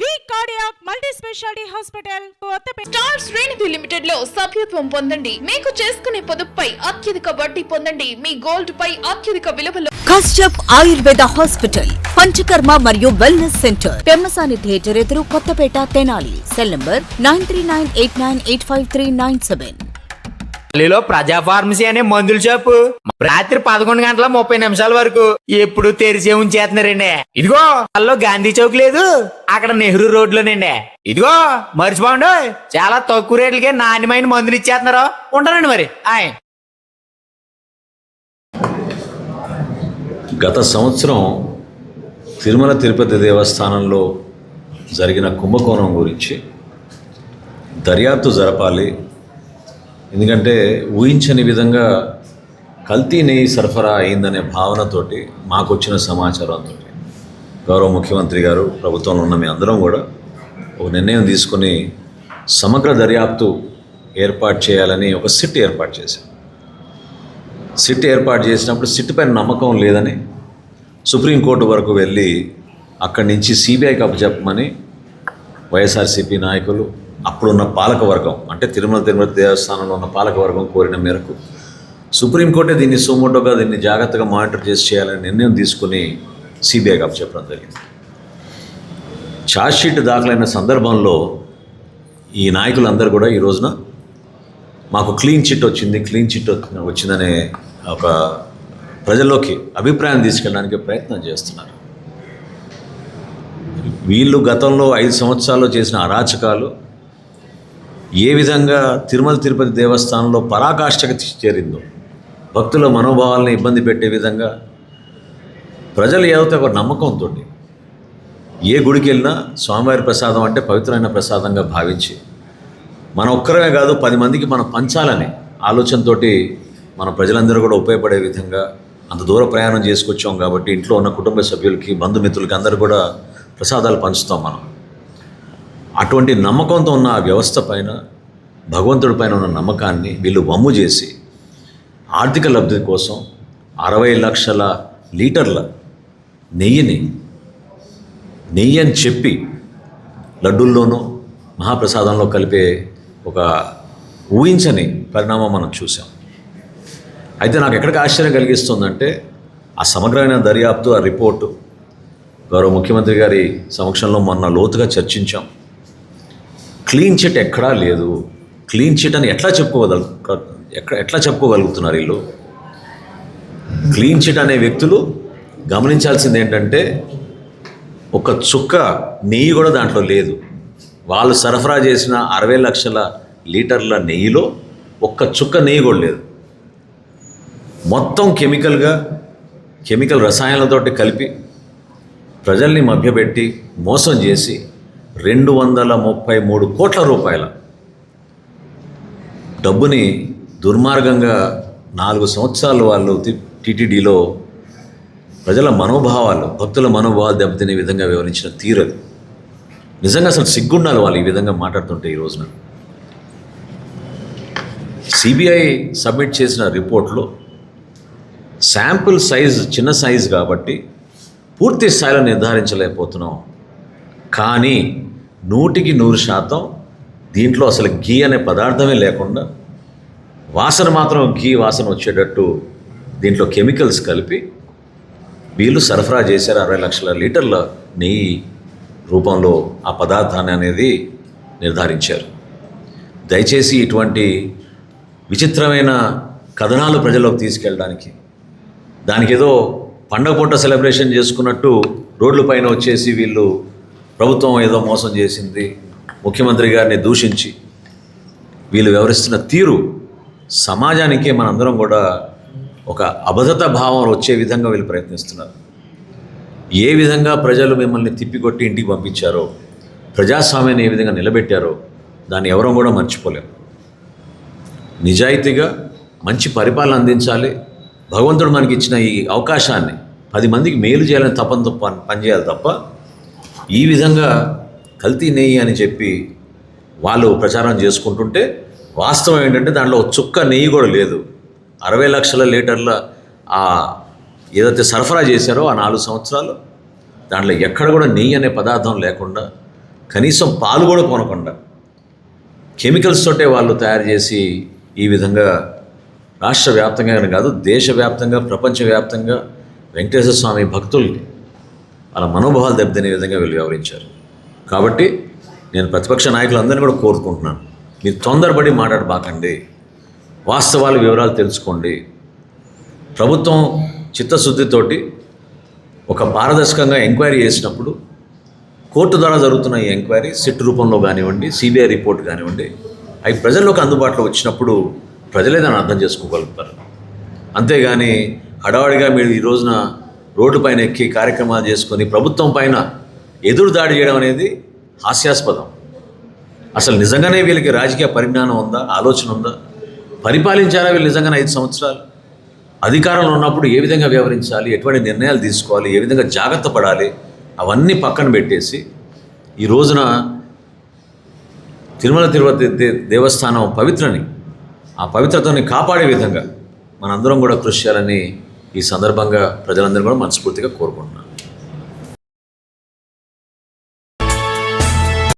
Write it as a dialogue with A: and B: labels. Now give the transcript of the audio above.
A: V cardiac multi speciality hospital Kothapeta
B: star శ్రేణిధి లిమిటెడ్లో సభ్యత్వం పొందండి. మీకు చేసుకునే పొదుపుపై అత్యధిక వడ్డీ పొందండి. మీ గోల్డ్ పై అత్యధిక విలువలో.
C: కశ్యప్ ఆయుర్వేద హాస్పిటల్ పంచకర్మ మరియు వెల్నెస్ సెంటర్ పెమ్మసాని థియేటర్ ఎదురు Kothapeta Tenali. Cell number nine three nine eight nine eight five three nine seven.
D: ఢిల్లీలో ప్రజా ఫార్మసీ అనే మందుల షాపు రాత్రి పదకొండు గంటల ముప్పై నిమిషాల వరకు ఎప్పుడు తెరిచే ఉంచేస్తున్నారండి. ఇదిగో అల్లో గాంధీ చౌక్ లేదు అక్కడ నెహ్రూ రోడ్ లోనండి ఇదిగో మర్చిపోండు చాలా తక్కువ రేట్లకే నాణ్యమైన మందులు ఇచ్చేస్తున్నారు. ఉంటానండి మరి. ఆయ్.
E: గత సంవత్సరం తిరుమల తిరుపతి దేవస్థానంలో జరిగిన కుంభకోణం గురించి దర్యాప్తు జరపాలి ఎందుకంటే ఊహించని విధంగా కల్తీ నెయ్యి సరఫరా అయిందనే భావనతోటి మాకు వచ్చిన సమాచారంతో గౌరవ ముఖ్యమంత్రి గారు ప్రభుత్వంలో ఉన్న మీ అందరం కూడా ఒక నిర్ణయం తీసుకొని సమగ్ర దర్యాప్తు ఏర్పాటు చేయాలని ఒక సిట్ ఏర్పాటు చేశాం. సిట్ ఏర్పాటు చేసినప్పుడు సిట్ పైన నమ్మకం లేదని సుప్రీంకోర్టు వరకు వెళ్ళి అక్కడి నుంచి సిబిఐకి అప్పచెప్పమని వైఎస్ఆర్సీపీ నాయకులు అప్పుడున్న పాలకవర్గం అంటే తిరుమల తిరుమల దేవస్థానంలో ఉన్న పాలకవర్గం కోరిన మేరకు సుప్రీంకోర్టే దీన్ని సుమోటోగా దీన్ని జాగ్రత్తగా మానిటర్ చేసి చేయాలని నిర్ణయం తీసుకుని సిబిఐకి అప్పచెప్పడం జరిగింది. ఛార్జ్షీట్ దాఖలైన సందర్భంలో ఈ నాయకులందరూ కూడా ఈ రోజున మాకు క్లీన్ చిట్ వచ్చింది క్లీన్ చిట్ వచ్చిందనే ఒక ప్రజల్లోకి అభిప్రాయం తీసుకెళ్ళడానికి ప్రయత్నం చేస్తున్నారు. వీళ్ళు గతంలో ఐదు సంవత్సరాల్లో చేసిన అరాచకాలు ఏ విధంగా తిరుమల తిరుపతి దేవస్థానంలో పరాకాష్ఠకు చేరిందో భక్తుల మనోభావాలను ఇబ్బంది పెట్టే విధంగా ప్రజలు ఏదైతే ఒక నమ్మకంతో ఏ గుడికి వెళ్ళినా స్వామివారి ప్రసాదం అంటే పవిత్రమైన ప్రసాదంగా భావించి మన ఒక్కరమే కాదు పది మందికి మనం పంచాలని ఆలోచనతోటి మన ప్రజలందరూ కూడా ఉపయోగపడే విధంగా అంత దూర ప్రయాణం చేసుకొచ్చాం కాబట్టి ఇంట్లో ఉన్న కుటుంబ సభ్యులకి బంధుమిత్రులకి అందరూ కూడా ప్రసాదాలు పంచుతాం మనం. అటువంటి నమ్మకంతో ఉన్న ఆ వ్యవస్థ పైన భగవంతుడి పైన ఉన్న నమ్మకాన్ని వీళ్ళు వమ్ము చేసి ఆర్థిక లబ్ధి కోసం అరవై లక్షల లీటర్ల నెయ్యిని నెయ్యి అని చెప్పి లడ్డూల్లోనూ మహాప్రసాదంలో కలిపే ఒక ఊహించని పరిణామం మనం చూసాం అయితే నాకు ఎక్కడికి ఆశ్చర్యం కలిగిస్తుందంటే ఆ సమగ్రమైన దర్యాప్తు ఆ రిపోర్టు గౌరవ ముఖ్యమంత్రి గారి సమక్షంలో మొన్న లోతుగా చర్చించాం. క్లీన్ చిట్ ఎక్కడా లేదు. క్లీన్ చిట్ అని ఎట్లా చెప్పుకోగల ఎక్కడ ఎట్లా చెప్పుకోగలుగుతున్నారు వీళ్ళు? క్లీన్ చిట్ అనే వ్యక్తులు గమనించాల్సింది ఏంటంటే ఒక చుక్క నెయ్యి కూడా దాంట్లో లేదు. వాళ్ళు సరఫరా చేసిన అరవై లక్షల లీటర్ల నెయ్యిలో ఒక్క చుక్క నెయ్యి కూడా లేదు. మొత్తం కెమికల్గా కెమికల్ రసాయనాలతోటి కలిపి ప్రజల్ని మభ్యపెట్టి మోసం చేసి రెండు వందల ముప్పై మూడు కోట్ల రూపాయల డబ్బుని దుర్మార్గంగా నాలుగు సంవత్సరాలు వాళ్ళు టీటీడీలో ప్రజల మనోభావాలు భక్తుల మనోభావాలు దెబ్బతినే విధంగా వివరించిన తీరదు నిజంగా అసలు సిగ్గుండాలి వాళ్ళు ఈ విధంగా మాట్లాడుతుంటే ఈ రోజున. సిబిఐ సబ్మిట్ చేసిన రిపోర్ట్లో శాంపుల్ సైజ్ చిన్న సైజ్ కాబట్టి పూర్తి స్థాయిలో నిర్ధారించలేకపోతున్నాం. కానీ నూటికి నూరు శాతం దీంట్లో అసలు గీ అనే పదార్థమే లేకుండా వాసన మాత్రం గీ వాసన వచ్చేటట్టు దీంట్లో కెమికల్స్ కలిపి వీళ్ళు సరఫరా చేశారు అరవై లక్షల లీటర్ల నెయ్యి రూపంలో ఆ పదార్థాన్ని అనేది నిర్ధారించారు. దయచేసి ఇటువంటి విచిత్రమైన కథనాలు ప్రజల్లోకి తీసుకెళ్ళడానికి దానికి ఏదో పండగ పూట సెలబ్రేషన్ చేసుకున్నట్టు రోడ్లపైన వచ్చేసి వీళ్ళు ప్రభుత్వం ఏదో మోసం చేసింది ముఖ్యమంత్రి గారిని దూషించి వీళ్ళు వ్యవహరిస్తున్న తీరు సమాజానికే మనందరం కూడా ఒక అబద్ధత భావం వచ్చే విధంగా వీళ్ళు ప్రయత్నిస్తున్నారు. ఏ విధంగా ప్రజలు మిమ్మల్ని తిప్పికొట్టి ఇంటికి పంపించారో ప్రజాస్వామ్యాన్ని ఏ విధంగా నిలబెట్టారో దాన్ని ఎవరూ కూడా మర్చిపోలేము నిజాయితీగా మంచి పరిపాలన అందించాలి. భగవంతుడు మనకి ఇచ్చిన ఈ అవకాశాన్ని పది మందికి మేలు చేయాలని తపంతో పని పనిచేయాలి తప్ప ఈ విధంగా కల్తీ నెయ్యి అని చెప్పి వాళ్ళు ప్రచారం చేసుకుంటుంటే వాస్తవం ఏంటంటే దాంట్లో చుక్క నెయ్యి కూడా లేదు. అరవై లక్షల లీటర్ల ఆ ఏదైతే సరఫరా చేశారో ఆ నాలుగు సంవత్సరాలు దాంట్లో ఎక్కడ కూడా నెయ్యి అనే పదార్థం లేకుండా కనీసం పాలు కూడా కొనకుండా కెమికల్స్ తోటే వాళ్ళు తయారు చేసి ఈ విధంగా రాష్ట్ర వ్యాప్తంగా కాదు దేశవ్యాప్తంగా ప్రపంచవ్యాప్తంగా వెంకటేశ్వర స్వామి భక్తుల్ని వాళ్ళ మనోభావాలు దెబ్బతినే విధంగా వీళ్ళు వ్యవహరించారు. కాబట్టి నేను ప్రతిపక్ష నాయకులందరినీ కూడా కోరుకుంటున్నాను. మీరు తొందరపడి మాట్లాడబాకండి. వాస్తవాల వివరాలు తెలుసుకోండి. ప్రభుత్వం చిత్తశుద్ధితోటి ఒక పారదర్శకంగా ఎంక్వైరీ చేసినప్పుడు కోర్టు ద్వారా జరుగుతున్న ఈ ఎంక్వైరీ సిట్ రూపంలో కానివ్వండి సిబిఐ రిపోర్ట్ కానివ్వండి అవి ప్రజల్లోకి అందుబాటులో వచ్చినప్పుడు ప్రజలే దాన్ని అర్థం చేసుకోగలుగుతారు? అంతేగాని హడావాడిగా మీరు ఈ రోజున రోడ్డు పైన ఎక్కి కార్యక్రమాలు చేసుకొని ప్రభుత్వం పైన ఎదురు దాడి చేయడం అనేది హాస్యాస్పదం. అసలు నిజంగానే వీళ్ళకి రాజకీయ పరిజ్ఞానం ఉందా? ఆలోచన ఉందా? పరిపాలించారా వీళ్ళు నిజంగానే ఐదు సంవత్సరాలు? అధికారంలో ఉన్నప్పుడు ఏ విధంగా వ్యవహరించాలి? ఎటువంటి నిర్ణయాలు తీసుకోవాలి? ఏ విధంగా జాగ్రత్త పడాలి? అవన్నీ పక్కన పెట్టేసి ఈ రోజున తిరుమల తిరుపతి దేవస్థానం పవిత్రని ఆ పవిత్రతని కాపాడే విధంగా మనందరం కూడా కృషి చేయాలని ఈ సందర్భంగా ప్రజలందరూ కూడా మనస్ఫూర్తిగా కోరుకుంటున్నాను